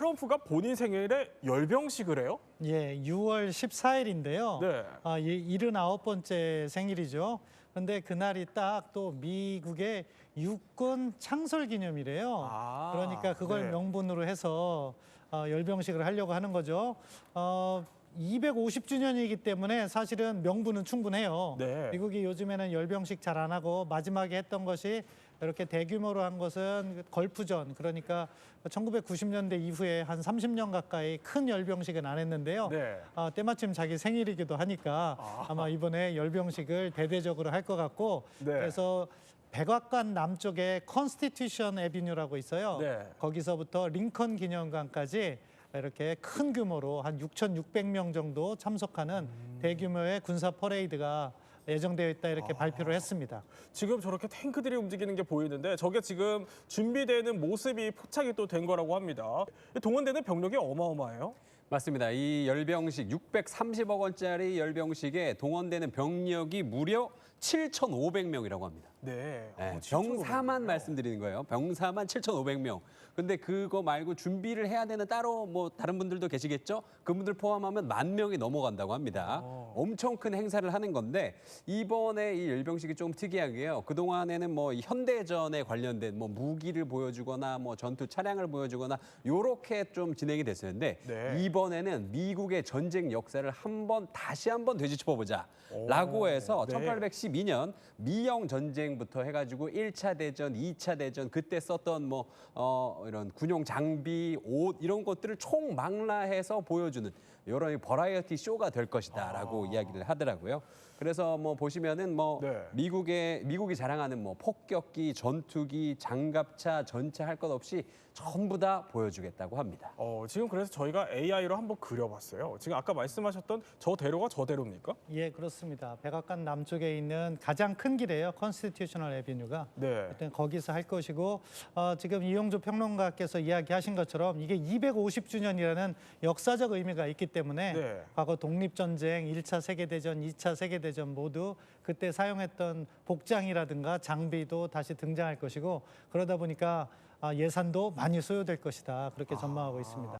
트럼프가 본인 생일에 열병식을 해요? 예, 6월 14일인데요. 네. 아, 79번째 생일이죠. 그런데 그날이 딱 또 미국의 육군 창설 기념이래요. 아, 그러니까 그걸 네. 명분으로 해서 어, 열병식을 하려고 하는 거죠. 어, 250주년이기 때문에 사실은 명분은 충분해요. 네. 미국이 요즘에는 열병식 잘 안 하고 마지막에 했던 것이 이렇게 대규모로 한 것은 걸프전 그러니까 1990년대 이후에 한 30년 가까이 큰 열병식은 안 했는데요. 네. 아, 때마침 자기 생일이기도 하니까 아. 마 이번에 열병식을 대대적으로 할 것 같고 네. 그래서 백악관 남쪽에 컨스티튜션 에비뉴라고 있어요. 네. 거기서부터 링컨 기념관까지 이렇게 큰 규모로 한 6,600명 정도 참석하는 음. 대규모의 군사 퍼레이드가 예정되어 있다 아. 이렇게 발표를 했습니다. 지금 저렇게 탱크들이 움직이는 게 보이는데 저게 지금 준비되는 모습이 포착이 또 된 거라고 합니다. 동원되는 병력이 어마어마해요. 맞습니다. 이 열병식 630억 원짜리 열병식에 동원되는 병력이 무려 7,500명이라고 합니다. 네. 네, 어, 7,500 병사만. 말씀드리는 거예요. 병사만 7,500명. 근데 그거 말고 준비를 해야 되는 따로 뭐 다른 분들도 계시겠죠? 그분들 포함하면 만 명이 넘어간다고 합니다. 어. 엄청 큰 행사를 하는 건데 이번에 이 열병식이 좀 특이한 게요. 그동안에는 뭐이 현대전에 관련된 뭐 무기를 보여주거나 뭐 전투 차량을 보여주거나 요렇게 좀 진행이 됐었는데 네. 이번에는 미국의 전쟁 역사를 한 번 다시 한 번 되짚어 보자. 오, 라고 해서 네. 1812년 미영 전쟁 부터 해가지고 1차 대전, 2차 대전 그때 썼던 뭐 어, 이런 군용 장비, 옷 이런 것들을 총망라해서 보여주는 이런 버라이어티 쇼가 될 것이다라고 이야기를 하더라고요. 그래서 뭐 보시면은 뭐 네. 미국의 미국이 자랑하는 뭐 폭격기, 전투기, 장갑차, 전차 할 것 없이 전부 다 보여주겠다고 합니다. 어, 지금 그래서 저희가 AI로 한번 그려봤어요. 지금 아까 말씀하셨던 저 대로가 저 대로입니까? 예, 그렇습니다. 백악관 남쪽에 있는 가장 큰 길이에요. 컨스티튜 셔널 에비뉴가. 네. 일단 거기서 할 것이고 어, 지금 이용조 평론가께서 이야기하신 것처럼 이게 250주년이라는 역사적 의미가 있기 때문에 네. 과거 독립전쟁, 1차 세계대전, 2차 세계대전 모두 그때 사용했던 복장이라든가 장비도 다시 등장할 것이고 그러다 보니까 아, 예산도 많이 소요될 것이다 그렇게 전망하고 있습니다.